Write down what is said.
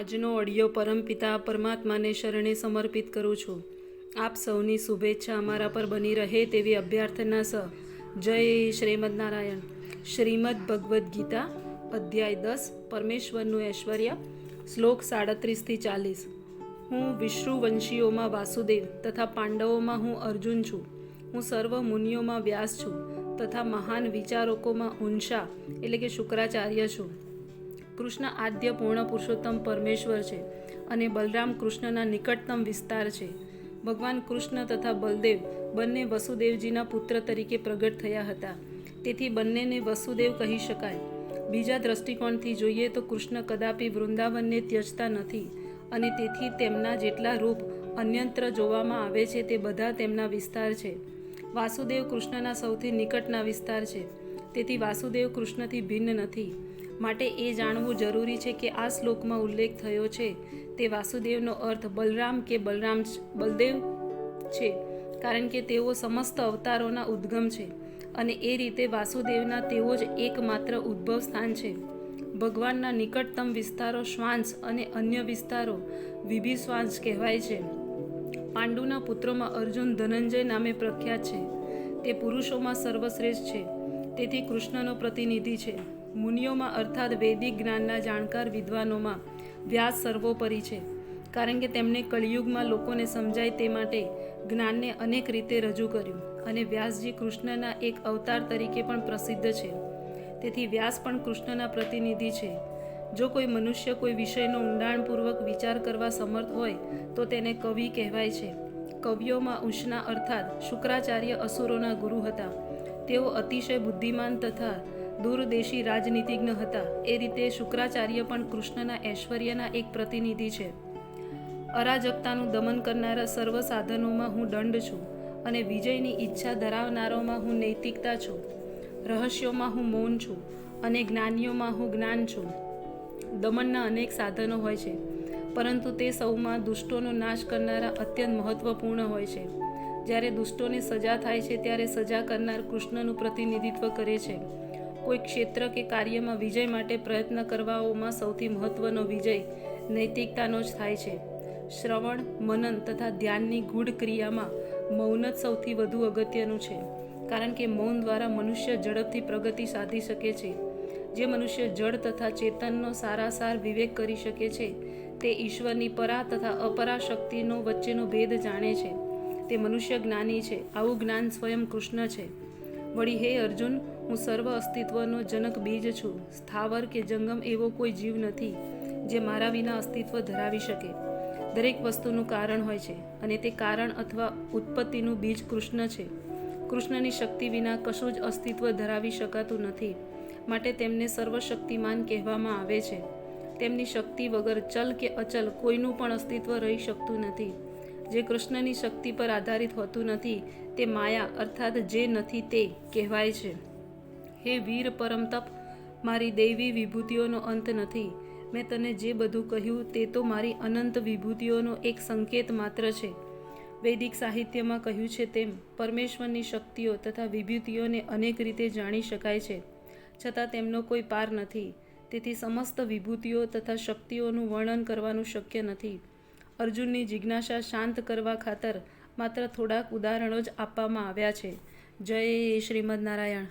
આજનો ઓડિયો પરમપિતા પરમાત્માને શરણે સમર્પિત કરું છું. આપ સૌની શુભેચ્છા અમારા પર બની રહે તેવી અભ્યાર્થના સ. જય શ્રીમદ નારાયણ. શ્રીમદ ભગવદ્ ગીતા, અધ્યાય દસ, પરમેશ્વરનું ઐશ્વર્ય, શ્લોક સાડત્રીસથી ચાલીસ. હું વિષ્ણુવંશીઓમાં વાસુદેવ તથા પાંડવોમાં હું અર્જુન છું. હું સર્વ મુનિઓમાં વ્યાસ છું તથા મહાન વિચારકોમાં ઉંશા એટલે કે શુક્રાચાર્ય છું. કૃષ્ણ આદ્ય પૂર્ણ પુરુષોત્તમ પરમેશ્વર છે અને બલરામ કૃષ્ણના નિકટતમ વિસ્તાર છે. ભગવાન કૃષ્ણ તથા બલદેવ બંને વસુદેવજીના પુત્ર તરીકે પ્રગટ થયા હતા. તેથી બંનેને વસુદેવ કહી શકાય. બીજા દ્રષ્ટિકોણથી જોઈએ તો કૃષ્ણ કદાપી વૃંદાવનને ત્યજતા નથી અને તેથી તેમના જેટલા રૂપ અન્યત્ર જોવામાં આવે છે તે બધા તેમના વિસ્તાર છે. વાસુદેવ કૃષ્ણના સૌથી નિકટના વિસ્તાર છે. તેથી વાસુદેવ કૃષ્ણથી ભિન્ન નથી. માટે એ જાણવું જરૂરી છે કે આ શ્લોકમાં ઉલ્લેખ થયો છે. તે વાસુદેવનો અર્થ બલરામ કે બલરામ બલદેવ છે, કારણ કે તેઓ સમસ્ત અવતારોના ઉદ્ગમ છે અને એ રીતે વાસુદેવના તેઓ જ એકમાત્ર ઉદ્ભવ સ્થાન છે. ભગવાનના નિકટતમ વિસ્તારો શ્વાંસ અને અન્ય વિસ્તારો વિભિશ્વાંસ કહેવાય છે. પાંડુના પુત્રોમાં અર્જુન ધનંજય નામે પ્રખ્યાત છે. તે પુરુષોમાં સર્વશ્રેષ્ઠ છે. તેથી કૃષ્ણનો પ્રતિનિધિ છે. મુનિઓમાં અર્થાત વૈદિક જ્ઞાનના જાણકાર વિદ્વાનોમાં વ્યાસ સર્વોપરી છે. કારણ કે તેમણે કળિયુગમાં લોકોને સમજાય તે માટે જ્ઞાનને અનેક રીતે રજૂ કર્યું અને વ્યાસજી કૃષ્ણના એક અવતાર તરીકે પણ પ્રસિદ્ધ છે. તેથી વ્યાસ પણ કૃષ્ણના પ્રતિનિધિ છે. જો કોઈ મનુષ્ય કોઈ વિષયનો ઊંડાણપૂર્વક વિચાર કરવા સમર્થ હોય, તો તેને કવિ કહેવાય છે. કવિઓમાં ઉષ્ણા અર્થાત શુક્રાચાર્ય અસુરોના ગુરુ હતા. તેઓ અતિશય બુદ્ધિમાન તથા દૂરદેશી રાજનીતિજ્ઞ હતા. એ રીતે શુક્રાચાર્ય પણ કૃષ્ણના ઐશ્વર્યના એક પ્રતિનિધિ છે. અરાજકતાનું દમન કરનારા સર્વ સાધનોમાં હું દંડ છું અને વિજયની ઈચ્છા ધરાવનારોમાં હું નૈતિકતા છું. રહસ્યોમાં હું મૌન છું અને જ્ઞાનીઓમાં હું જ્ઞાન છું. દમનના અનેક સાધનો હોય છે, પરંતુ તે સૌમાં દુષ્ટોનો નાશ કરનારા અત્યંત મહત્વપૂર્ણ હોય છે. જ્યારે દુષ્ટોને સજા થાય છે, ત્યારે સજા કરનાર કૃષ્ણનું પ્રતિનિધિત્વ કરે છે. કોઈ ક્ષેત્ર કે કાર્યમાં વિજય માટે પ્રયત્ન કરવાઓમાં સૌથી મહત્વનો વિજય નૈતિકતાનો જ થાય છે. શ્રવણ, મનન તથા ધ્યાનની ગૂઢ ક્રિયામાં મૌન જ સૌથી વધુ અગત્યનું છે. કારણ કે મૌન દ્વારા મનુષ્ય ઝડપથી પ્રગતિ સાધી શકે છે. જે મનુષ્ય જળ તથા ચેતનનો સારાસાર વિવેક કરી શકે છે, તે ઈશ્વરની પરા તથા અપરા શક્તિનો વચ્ચેનો ભેદ જાણે છે. તે મનુષ્ય જ્ઞાની છે. આવું જ્ઞાન સ્વયં કૃષ્ણ છે. વળી હે અર્જુન, હું સર્વ અસ્તિત્વનો જનક બીજ છું. સ્થાવર કે જંગમ એવો કોઈ જીવ નથી, જે મારા વિના અસ્તિત્વ ધરાવી શકે. દરેક વસ્તુનું કારણ હોય છે અને તે કારણ અથવા ઉત્પત્તિનું બીજ કૃષ્ણ છે. કૃષ્ણની શક્તિ વિના કશું જ અસ્તિત્વ ધરાવી શકાતું નથી, માટે તેમને સર્વશક્તિમાન કહેવામાં આવે છે. તેમની શક્તિ વગર ચલ કે અચલ કોઈનું પણ અસ્તિત્વ રહી શકતું નથી. જે કૃષ્ણની શક્તિ પર આધારિત હોતું નથી, તે માયા અર્થાત જે નથી તે કહેવાય છે. હે વીર પરમ તપ, મારી દૈવી વિભૂતિઓનો અંત નથી. મેં તને જે બધું કહ્યું તે તો મારી અનંત વિભૂતિઓનો એક સંકેત માત્ર છે. વૈદિક સાહિત્યમાં કહ્યું છે તેમ, પરમેશ્વરની શક્તિઓ તથા વિભૂતિઓને અનેક રીતે જાણી શકાય છે. છતાં તેમનો કોઈ પાર નથી. તેથી સમસ્ત વિભૂતિઓ તથા શક્તિઓનું વર્ણન કરવાનું શક્ય નથી. અર્જુનની જિજ્ઞાસા શાંત કરવા ખાતર માત્ર થોડાક ઉદાહરણો જ આપવામાં આવ્યા છે. જય શ્રીમદ નારાયણ.